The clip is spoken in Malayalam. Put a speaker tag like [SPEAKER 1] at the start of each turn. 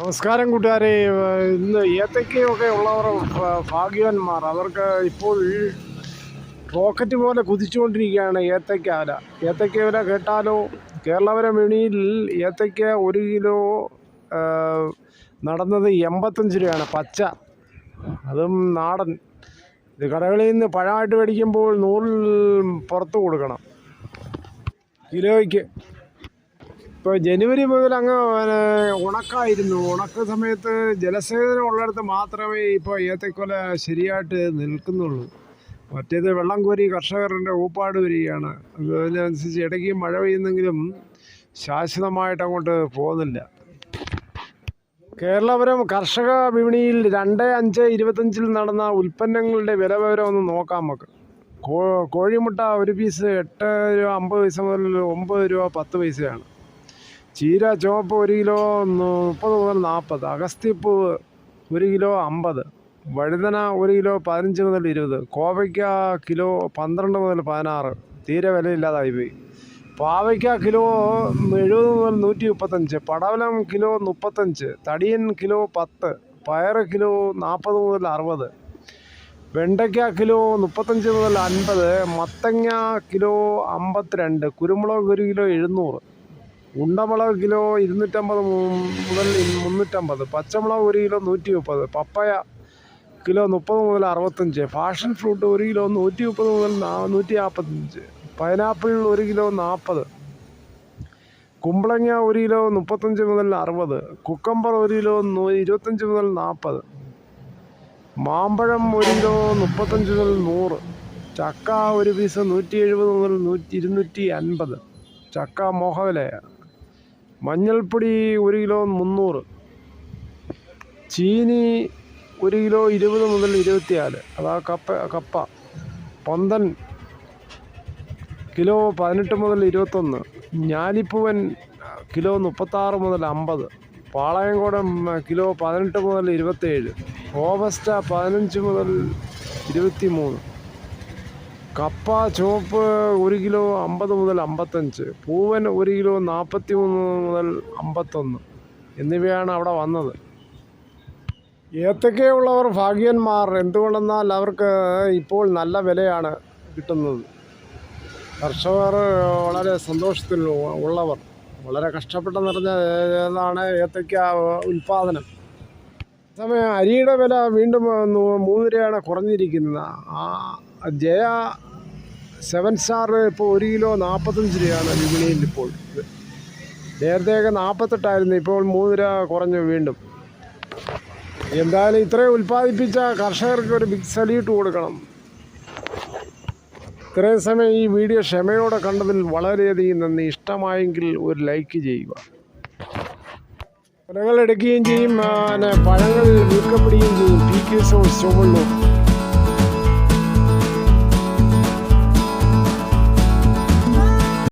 [SPEAKER 1] നമസ്കാരം കൂട്ടുകാരെ. ഇന്ന് ഏത്തക്കയൊക്കെ ഉള്ളവർ ഭാഗ്യവാന്മാർ. അവർക്ക് ഇപ്പോൾ റോക്കറ്റ് പോലെ കുതിച്ചുകൊണ്ടിരിക്കുകയാണ് ഏത്തക്ക വില ഏത്തക്ക വില കേട്ടാലോ? കേരളവര മെണിയിൽ ഏത്തക്ക ഒരു കിലോ നടന്നത് എൺപത്തഞ്ച് രൂപയാണ്. പച്ച. അതും നാടൻ. ഇത് കടകളിൽ നിന്ന് പഴമായിട്ട് മേടിക്കുമ്പോൾ നൂറിൽ പുറത്ത് കൊടുക്കണം. കിലോയ്ക്ക്. ഇപ്പോൾ ജനുവരി മുതൽ അങ്ങ് ഉണക്കായിരുന്നു. ഉണക്ക സമയത്ത് ജലസേചനം ഉള്ളിടത്ത് മാത്രമേ ഇപ്പോൾ ഏത്തക്കൊല ശരിയായിട്ട് നിൽക്കുന്നുള്ളൂ. മറ്റേത് വെള്ളം കോരി കർഷകരുടെ ഊപ്പാട് വരികയാണ്. അത് അതിനനുസരിച്ച് ഇടയ്ക്ക് മഴ പെയ്യുന്നെങ്കിലും ശാശ്വതമായിട്ട് അങ്ങോട്ട് പോകുന്നില്ല. കേരളപുരം കർഷക വിപണിയിൽ രണ്ട് അഞ്ച് ഇരുപത്തഞ്ചിൽ നടന്ന ഉൽപ്പന്നങ്ങളുടെ വില വിവരം ഒന്ന് നോക്കാം നമുക്ക്. കോഴിമുട്ട ഒരു പീസ് എട്ട് രൂപ അമ്പത് പൈസ മുതൽ ഒമ്പത് രൂപ പത്ത് പൈസയാണ്. ചീര ചുവപ്പ് ഒരു കിലോ മുപ്പത് മുതൽ നാൽപ്പത് അഗസ്ത്യപ്പൂവ് ഒരു കിലോ അമ്പത് വഴുതന ഒരു കിലോ പതിനഞ്ച് മുതൽ ഇരുപത് കോവയ്ക്ക കിലോ പന്ത്രണ്ട് മുതൽ പതിനാറ് തീരെ വിലയില്ലാതായി പോയി. പാവയ്ക്ക കിലോ എഴുപത് മുതൽ നൂറ്റി മുപ്പത്തഞ്ച് പടവലം കിലോ മുപ്പത്തഞ്ച് തടിയൻ കിലോ പത്ത് പയർ കിലോ നാൽപ്പത് മുതൽ അറുപത് വെണ്ടയ്ക്ക കിലോ മുപ്പത്തഞ്ച് മുതൽ അൻപത് മത്തങ്ങ കിലോ അമ്പത്തിരണ്ട് കുരുമുളക് ഒരു കിലോ എഴുന്നൂറ് ഉണ്ടമുളക് കിലോ ഇരുന്നൂറ്റമ്പത് മുതൽ മുന്നൂറ്റമ്പത് പച്ചമുളക് ഒരു കിലോ നൂറ്റി മുപ്പത് പപ്പയ കിലോ മുപ്പത് മുതൽ അറുപത്തഞ്ച് ഫാഷൻ ഫ്രൂട്ട് ഒരു കിലോ നൂറ്റി മുപ്പത് മുതൽ നൂറ്റി നാൽപ്പത്തഞ്ച് പൈനാപ്പിൾ ഒരു കിലോ നാൽപ്പത് കുമ്പളങ്ങ ഒരു കിലോ മുപ്പത്തഞ്ച് മുതൽ അറുപത് കുക്കമ്പർ ഒരു കിലോ ഇരുപത്തഞ്ച് മുതൽ നാൽപ്പത് മാമ്പഴം ഒരു കിലോ മുപ്പത്തഞ്ച് മുതൽ നൂറ് ചക്ക ഒരു പീസ് നൂറ്റി എഴുപത് മുതൽ നൂറ്റി ഇരുന്നൂറ്റി അൻപത് ചക്ക മോഹവിലയാണ് മഞ്ഞൾപ്പൊടി ഒരു കിലോ മുന്നൂറ്. ചീനി ഒരു കിലോ ഇരുപത് മുതൽ ഇരുപത്തിനാല് അതാ കപ്പ കപ്പ. പന്തൻ കിലോ പതിനെട്ട് മുതൽ ഇരുപത്തൊന്ന്. ഞാലിപ്പൂവൻ കിലോ മുപ്പത്താറ് മുതൽ അമ്പത്. പാളയംകോടൻ കിലോ പതിനെട്ട് മുതൽ ഇരുപത്തേഴ്. ഓഗസ്റ്റ പതിനഞ്ച് മുതൽ ഇരുപത്തി മൂന്ന് കപ്പ ചുവപ്പ് ഒരു കിലോ അമ്പത് മുതൽ അമ്പത്തഞ്ച് പൂവൻ ഒരു കിലോ നാൽപ്പത്തി മൂന്ന് മുതൽ അമ്പത്തൊന്ന് എന്നിവയാണ് അവിടെ വന്നത്. ഏത്തക്കയുള്ളവർ ഭാഗ്യന്മാർ. എന്തുകൊണ്ടെന്നാൽ അവർക്ക് ഇപ്പോൾ നല്ല വിലയാണ് കിട്ടുന്നത്. കർഷകർ വളരെ സന്തോഷത്തിൽ ഉള്ളവർ വളരെ കഷ്ടപ്പെട്ട് നിറഞ്ഞ ഏതാണ് ഏത്തക്ക ഉൽപ്പാദനം സമയം അരിയുടെ വില വീണ്ടും മൂന്ന് രൂപയാണ് കുറഞ്ഞിരിക്കുന്നത്. ആ ജയ സെവൻ സ്റ്റാർ ഇപ്പോൾ ഒരു കിലോ നാൽപ്പത്തഞ്ച് രൂപയാണ് വിപണിയിൽ ഇപ്പോൾ. നേരത്തെയൊക്കെ നാൽപ്പത്തെട്ടായിരുന്നു ഇപ്പോൾ മൂന്ന് രൂപ കുറഞ്ഞു വീണ്ടും. എന്തായാലും ഇത്രയും ഉൽപ്പാദിപ്പിച്ച കർഷകർക്ക് ഒരു ബിഗ് സല്യൂട്ട് കൊടുക്കണം. ഇത്രയും സമയം ഈ വീഡിയോ ക്ഷമയോടെ കണ്ടതിൽ വളരെയധികം നന്ദി. ഇഷ്ടമായെങ്കിൽ ഒരു ലൈക്ക് ചെയ്യുക. ഫലങ്ങൾ എടുക്കുകയും ചെയ്യും. പഴങ്ങൾ വീർക്കപ്പെടുകയും ചെയ്യും. P K so ചുവള്ളൂർ